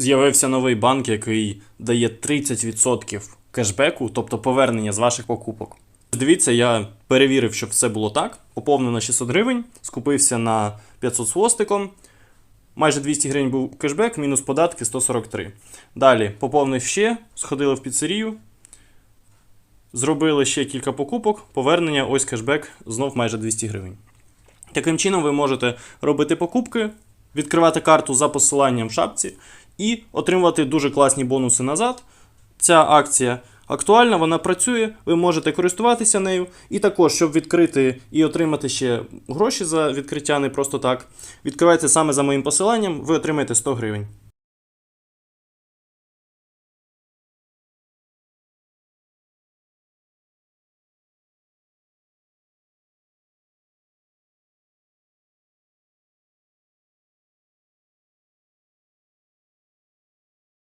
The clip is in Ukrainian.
З'явився новий банк, який дає 30% кешбеку, тобто повернення з ваших покупок. Дивіться, я перевірив, щоб все було так. Поповнив на 600 гривень, скупився на 500 з хвостиком. Майже 200 гривень був кешбек, мінус податки 143. Далі поповнив ще, сходили в піцерію, зробили ще кілька покупок, повернення, ось кешбек, знов майже 200 гривень. Таким чином, ви можете робити покупки, відкривати карту за посиланням в шапці і отримувати дуже класні бонуси назад. Ця акція актуальна, вона працює, ви можете користуватися нею. І також, щоб відкрити і отримати ще гроші за відкриття не просто так, відкривайте саме за моїм посиланням, ви отримаєте 100 гривень.